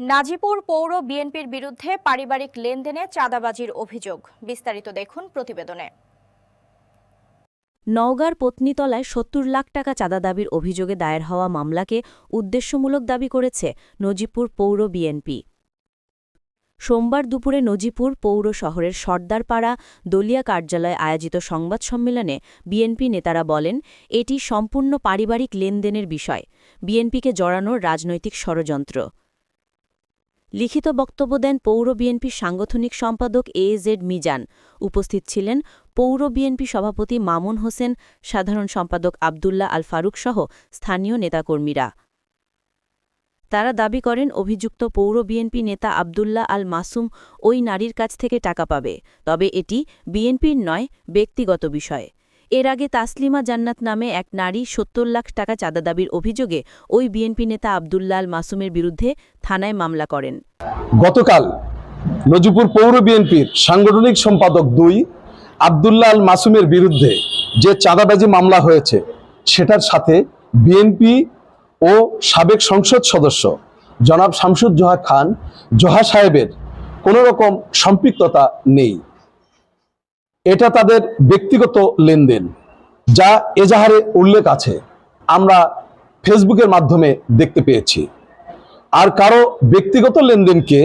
নাজিপুর পৌর বিএনপির বিরুদ্ধে পারিবারিক লেনদেনে চাঁদাবাজির অভিযোগ। বিস্তারিত দেখুন প্রতিবেদনে। নওগাঁর পত্নীতলায় সত্তর লাখ টাকা চাঁদা দাবির অভিযোগে দায়ের হওয়া মামলাকে উদ্দেশ্যমূলক দাবি করেছে নজিপুর পৌর বিএনপি। সোমবার দুপুরে নজিপুর পৌর শহরের সর্দারপাড়া দলিয়া কার্যালয়ে আয়োজিত সংবাদ সম্মেলনে বিএনপি নেতারা বলেন, এটি সম্পূর্ণ পারিবারিক লেনদেনের বিষয়। বিএনপিকে জড়ানোর রাজনৈতিক ষড়যন্ত্র। লিখিত বক্তব্য দেন পৌর বিএনপির সাংগঠনিক সম্পাদক এ জেড মিজান। উপস্থিত ছিলেন পৌর বিএনপি সভাপতি মামুন হোসেন, সাধারণ সম্পাদক আবদুল্লাহ আল ফারুক সহ স্থানীয় নেতাকর্মীরা। তারা দাবি করেন, অভিযুক্ত পৌর বিএনপি নেতা আবদুল্লাহ আল মাসুম ওই নারীর কাছ থেকে টাকা পাবে। তবে এটি বিএনপির নয়, ব্যক্তিগত বিষয়। এর আগে তাসলিমা জান্নাত নামে এক নারী সত্তর লাখ টাকা চাঁদা দাবির অভিযোগে ওই বিএনপি নেতা আবদুল্লাহ আল মাসুমের বিরুদ্ধে থানায় মামলা করেন। গতকাল নজিপুর পৌর বিএনপির সাংগঠনিক সম্পাদক দুই আবদুল্লাহ আল মাসুমের বিরুদ্ধে যে চাঁদাবাজি মামলা হয়েছে, সেটার সাথে বিএনপি ও সাবেক সংসদ সদস্য জনাব শামসুজ্জোহা খান, জোহা সাহেবের কোনো রকম সম্পৃক্ততা নেই। এটা তাদের ব্যক্তিগত লেনদেন, যা এজাহারে উল্লেখ আছে। আমরা ফেসবুকের মাধ্যমে দেখতে পেয়েছি। আর কারও ব্যক্তিগত লেনদেনকে